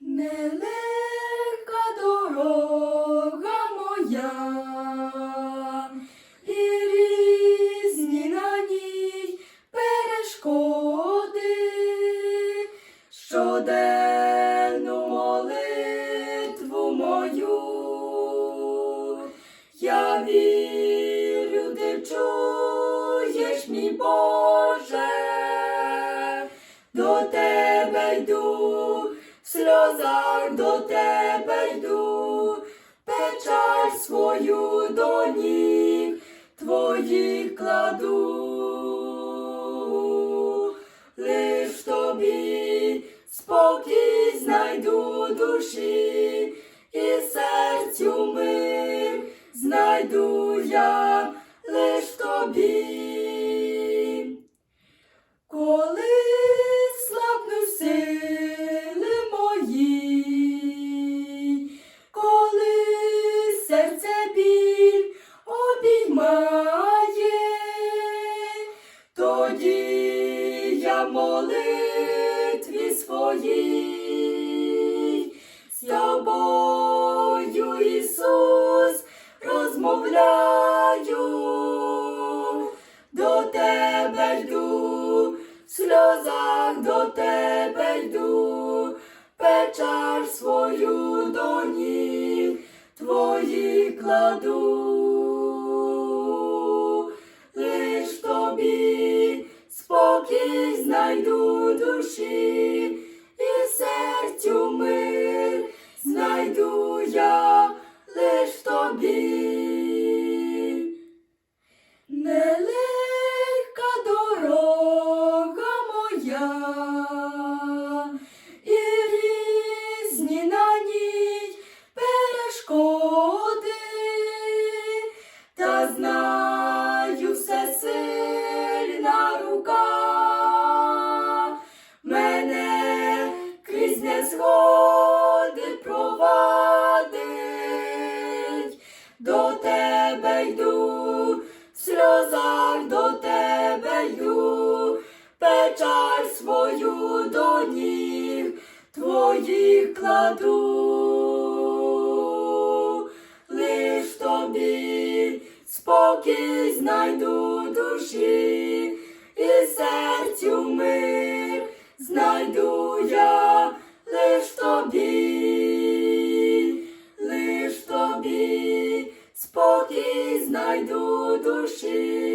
Нелегка дорога моя, і різні на ній перешкоди, щоденну молитву мою, я вірю, ти чуєш, мій Боже, до тебе йду, сльозах до тебе йду, печаль свою до ніг твоїх кладу, лиш тобі спокій знайду душі і серцю мир знайду я лиш тобі. Я в молитві своїй. З тобою, Ісус, розмовляю, до тебе йду, в сльозах до тебе йду, печаль знайду душі і серцю мир знайду я лиш тобі. Сльозах до тебе йду, печаль свою до ніг твоїх кладу, лиш тобі спокій знайду душі і серцю мир знайду я. Лиш тобі, душі